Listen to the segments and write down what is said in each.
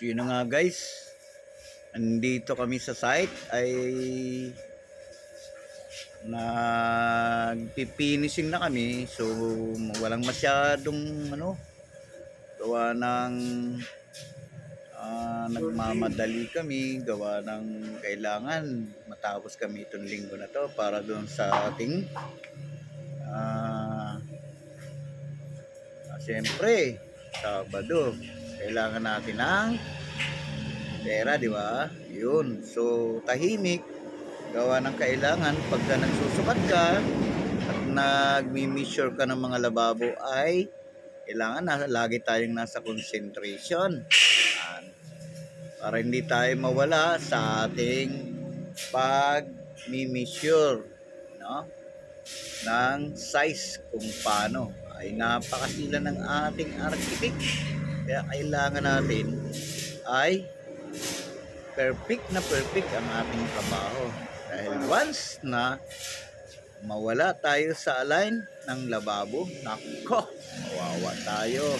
So yun nga guys. Andito kami sa site ay nagpipinising na kami. So walang masyadong ano gawa ng ah, nagmamadali kami gawa ng kailangan matapos kami itong linggo na to para doon sa ating ah, siyempre Sabado kailangan natin ng pera, di ba? Yun. So, tahimik. Gawa ng kailangan pagka nagsusukat ka at nagmi-measure ka ng mga lababo ay kailangan na lagi tayong nasa concentration. Yan. Para hindi tayo mawala sa ating pag-measure no? ng size kung paano ay napakasila ng ating architect kaya kailangan natin ay perfect na perfect ang ating trabaho. Dahil once na mawala tayo sa align ng lababo, nako, mawawa tayo.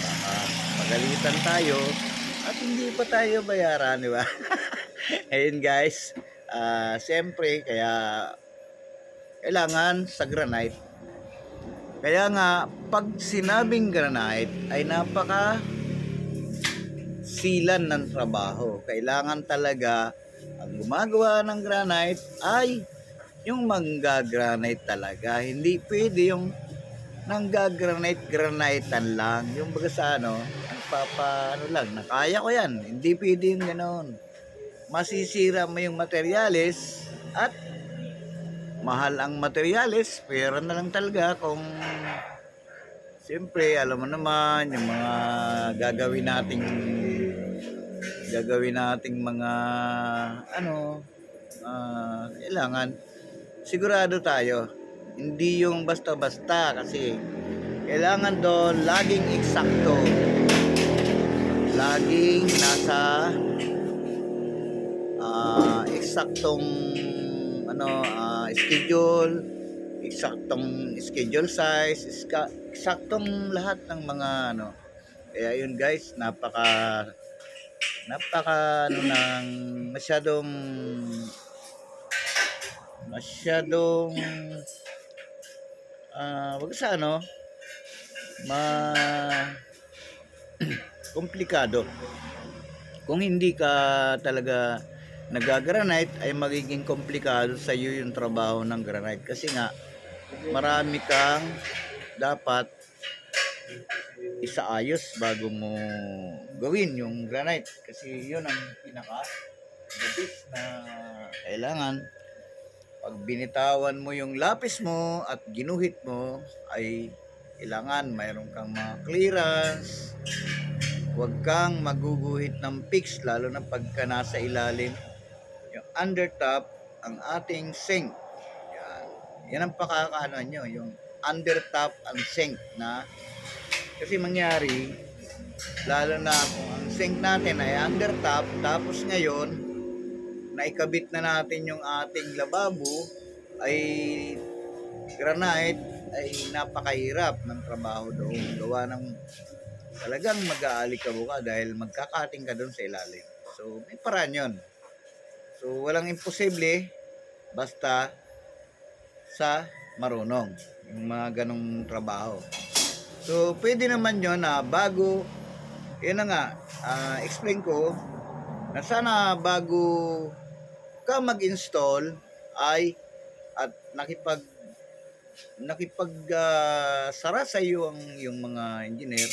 Baka magalitan tayo at hindi pa tayo bayaran, di ba? Ayun guys, ah siyempre, kaya kailangan sa granite kaya nga, pag sinabing granite ay napaka silan ng trabaho. Kailangan talaga ang gumagawa ng granite ay yung mangga-granite talaga. Hindi pwede yung nangga-granite granitean lang. Yung baga sa ano, nagpapa ano lang, nakaya ko yan. Hindi pwede yung ganoon. Masisira mo yung materyales at mahal ang materyales, pera na lang talaga kung siyempre, alam mo naman, yung mga gagawin nating gagawin nating mga ano, ah, kailangan sigurado tayo. Hindi yung basta-basta kasi kailangan doon laging eksakto. Laging nasa ah, eksaktong ano ah, schedule, eksaktong schedule size, iska, eksaktong lahat ng mga ano. Kaya yun guys, napaka napaka ano ng masyadong masyadong ah wag sa ano ma komplikado kung hindi ka talaga nagagranite ay magiging komplikado sa iyo yung trabaho ng granite. Kasi nga marami kang dapat isaayos bago mo gawin yung granite. Kasi yun ang pinaka the na kailangan. Pag binitawan mo yung lapis mo at ginuhit mo ay kailangan mayroon kang mga clearance. Huwag kang maguguhit ng fix lalo na pagka nasa ilalim yung under top ang ating sink. Yan, yan ang pakakaano nyo yung under top ang sink na kasi mangyari lalo na kung ang sink natin ay under top tapos ngayon naikabit na natin yung ating lababo ay granite ay napakahirap ng trabaho doon. Gawa ng talagang mag-aalikabo ka dahil magkakating ka doon sa ilalim. So may paraan yun so walang imposible basta sa marunong. Yung mga ganong trabaho. So pwede naman yun na bago yun na nga ah, explain ko na sana bago ka mag-install ay at nakipag nakipag ah, sara sa iyo ang yung mga engineer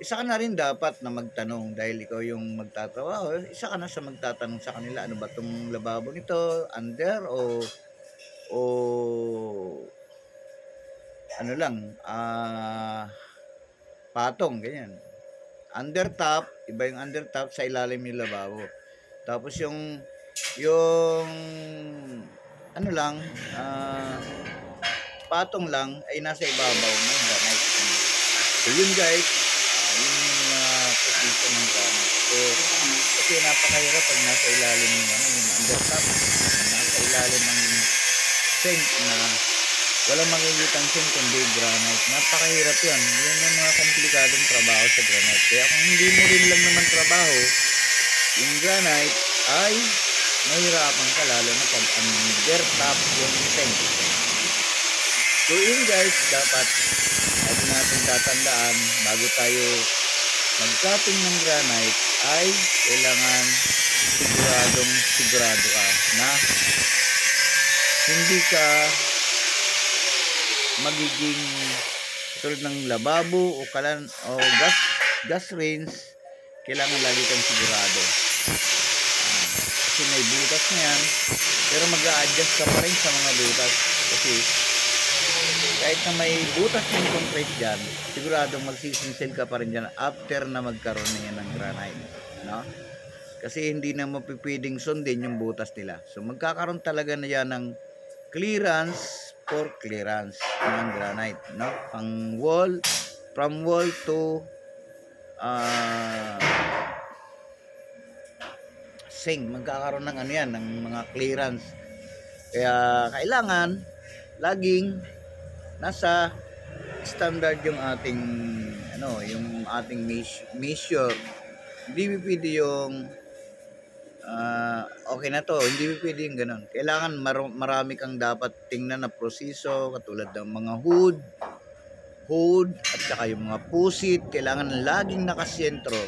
isa ka na rin dapat na magtanong dahil ikaw yung magtatrabaho. Isa ka na sa magtatanong sa kanila ano ba tong lababo nito? Under o o ano lang ah patong ganyan. Under top iba yung under top sa ilalim yung lababo. Tapos yung yung ano lang ah patong lang ay nasa ibabaw ng. So yun guys, ah, yun yung uh, position ng granite. So kasi napakahirap pag nasa ilalim yung ano, yung undertop, nasa ilalim ng sink na walang makikitang sink kundi granite. Napakahirap yan. Yan yung mga komplikadong trabaho sa granite. Kaya kung hindi mo rin lang naman trabaho, yung granite ay mahirapan ka lalo na pag under top yung sink. So yun guys, dapat lagi natin tatandaan bago tayo mag-cutting ng granite ay kailangan siguradong sigurado ka na hindi ka magiging tulad ng lababo o kalan o gas gas range kailangan lagi kang sigurado. Ah, kasi may butas na yan pero mag adjust ka pa rin sa mga butas. Kasi kahit na may butas ng concrete dyan siguradong magsisinsil ka pa rin dyan after na magkaroon na ng granite no? kasi hindi na mapipwedeng sundin yung butas nila. So magkakaroon talaga na yan ng clearance for clearance ng granite no? Ang wall from wall to ah sink. Magkakaroon ng ano yan ng mga clearance. Kaya kailangan laging nasa standard yung ating ano yung ating meas- measure hindi pwede yung ah, okay na to, hindi pwede yung ganun. Kailangan mar- marami kang dapat tingnan na proseso, katulad ng mga hood, hood, at saka yung mga pusit, kailangan laging nakasentro.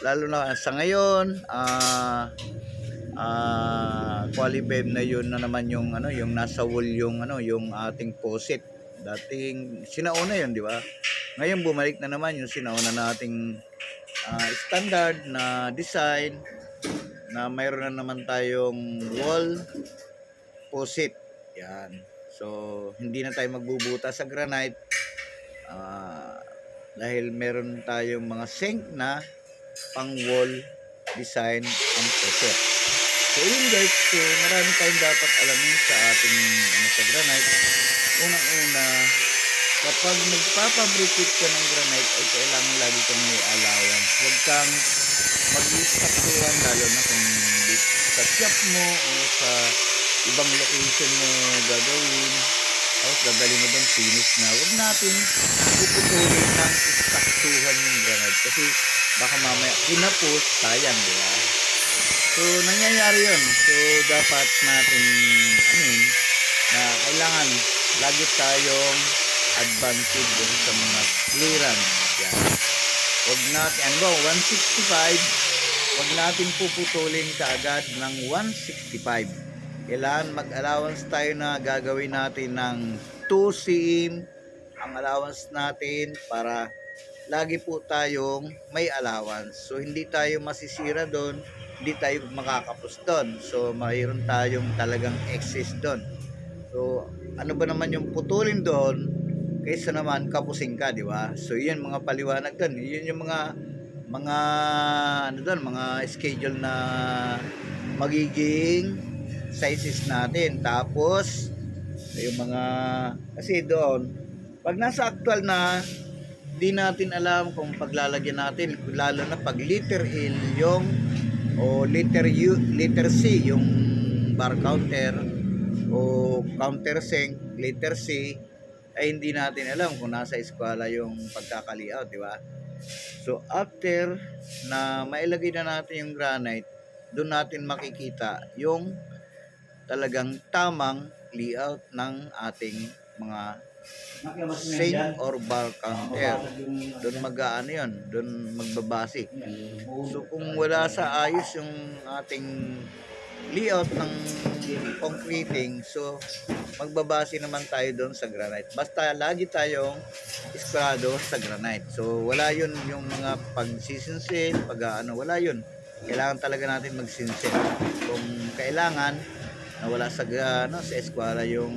Lalo na sa ngayon, ah ah qualified na yun na naman yung ano yung nasa wall yung ano yung ating posit dating sinauna yun di ba ngayon bumalik na naman yung sinauna nating ah, standard na design na mayroon na naman tayong wall posit. Yan. So, hindi na tayo magbubuta sa granite ah, dahil meron tayong mga sink na pang wall design ang posit. So, yun guys. So, marami tayong dapat alamin sa ating ano, sa granite. Unang-una, kapag nagpapabricate ka ng granite ay kailangan lagi kang may allowance. Huwag kang mag-istaktuhan lalo na kung sa shop mo o sa ibang location mo gagawin. Tapos dadali mo doon finish na. Huwag natin puputulin ng istaktuhan yung granite kasi baka mamaya kinapos sayang di ba? So nangyayari yun. So dapat natin ano yun na kailangan lagi tayong advantage dun sa mga clearance yan Huwag natin, ano ba, 165, huwag natin puputulin kaagad ng 165. Kailangan mag-allowance tayo na gagawin natin ng 2 cm ang allowance natin para lagi po tayong may allowance. So, hindi tayo masisira doon, hindi tayo makakapos doon. So, mayroon tayong talagang excess doon. So, ano ba naman yung putulin doon? kaysa naman kapusing ka, di ba? So, yun mga paliwanag doon. Yun yung mga mga ano doon, mga schedule na magiging sizes natin. Tapos yung mga kasi doon pag nasa actual na di natin alam kung paglalagyan natin lalo na pag liter L yung o liter U, liter C yung bar counter o counter sink liter C ay hindi natin alam kung nasa eskwela yung pagkakaliaut, di ba? So, after na mailagay na natin yung granite, doon natin makikita yung talagang tamang layout ng ating mga sink or bar counter. Doon mag-ano yun, doon magbabase. So, kung wala sa ayos yung ating layout ng concreting, so magbabase naman tayo doon sa granite. Basta lagi tayong eskwado sa granite. So wala yun yung mga pagsisinsin, pag ano, wala yun. Kailangan talaga natin magsinsin. Kung kailangan na wala sa ano, sa eskwala yung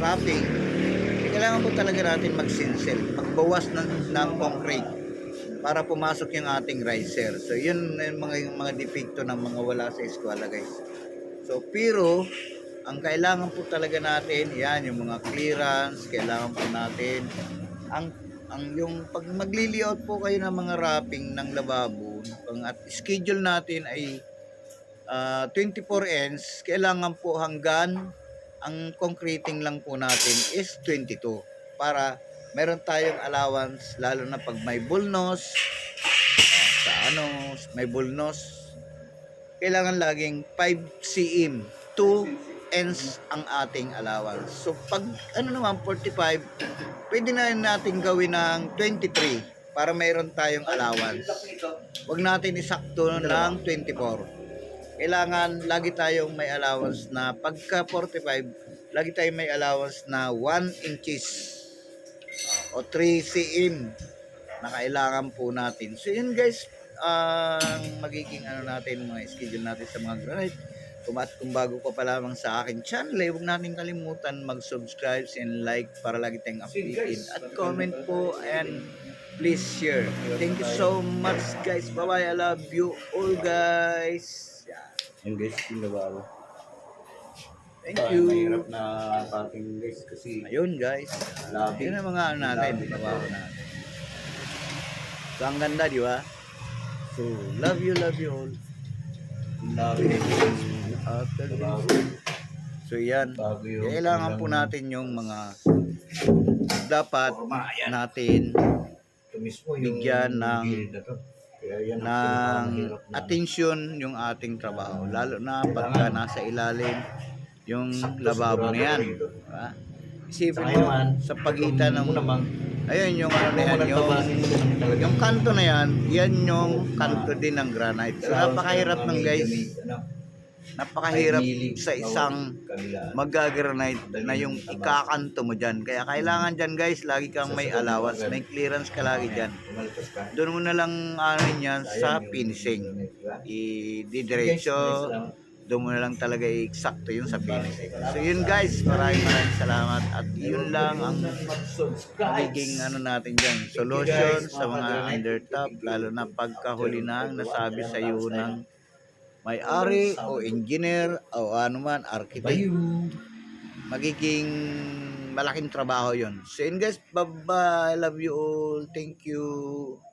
wrapping, eh, kailangan po talaga natin magsinsil, magbawas ng, ng concrete para pumasok yung ating riser. So, yun yung mga, yung mga depekto ng mga wala sa eskwela, guys. So, pero, ang kailangan po talaga natin, yan, yung mga clearance, kailangan po natin, ang, ang yung, pag magli-layout po kayo ng mga wrapping ng lababo, ang at schedule natin ay ah, 24 ends, kailangan po hanggang ang concreting lang po natin is 22 para meron tayong allowance lalo na pag may bulnos. Sa ano may bulnos. Kailangan laging 5 cm 2 ends ang ating allowance. So pag ano naman 45 pwede na natin gawin ng 23 para mayroon tayong allowance. Huwag natin isakto ng 24. Kailangan lagi tayong may allowance na pagka 45, lagi tayong may allowance na 1 inches o 3 cm na kailangan po natin. So yun guys, ang magiging ano natin, mga schedule natin sa mga granite. Kung at kung bago ka pa lamang sa akin channel, eh, huwag natin kalimutan mag-subscribe and like para lagi tayong updated. At comment po and please share. Thank you so much guys. Bye-bye. I love you all guys. Yung guys, yung lababo. Thank Ah, you. Mahirap na parking guys kasi Ayun guys. labi. Yun ang mga ano natin. Trabaho natin. So ang ganda di ba? So love you, love you all. Labi. After this. So yan. Bago yung Kailangan po natin yung mga dapat Forma, natin Ito mismo yung Bigyan ng- gilid na to. Kaya yan ang ng na- atensyon yung ating trabaho lalo na pagka nasa ilalim yung lababo na yan diba? isipin mo sa pagitan ng ayun yung ano na yan yung, yung kanto na yan yan yung kanto din ng granite. So napakahirap ng guys. napakahirap sa isang magagranite na yung ikakanto mo dyan. Kaya kailangan dyan guys lagi kang may allowance may clearance ka lagi dyan. Doon mo na lang ano yan sa finishing. i-diretso doon mo na lang talaga i-exacto yun sa finishing so yun guys. Maraming maraming salamat. At yun lang ang magiging ano natin dyan. Solution sa mga undertop lalo na pagkahuli na ang nasabi sa iyo ng may-ari o engineer o ano man architect. Magiging malaking trabaho yon so yun guys. Bye bye love you all. Thank you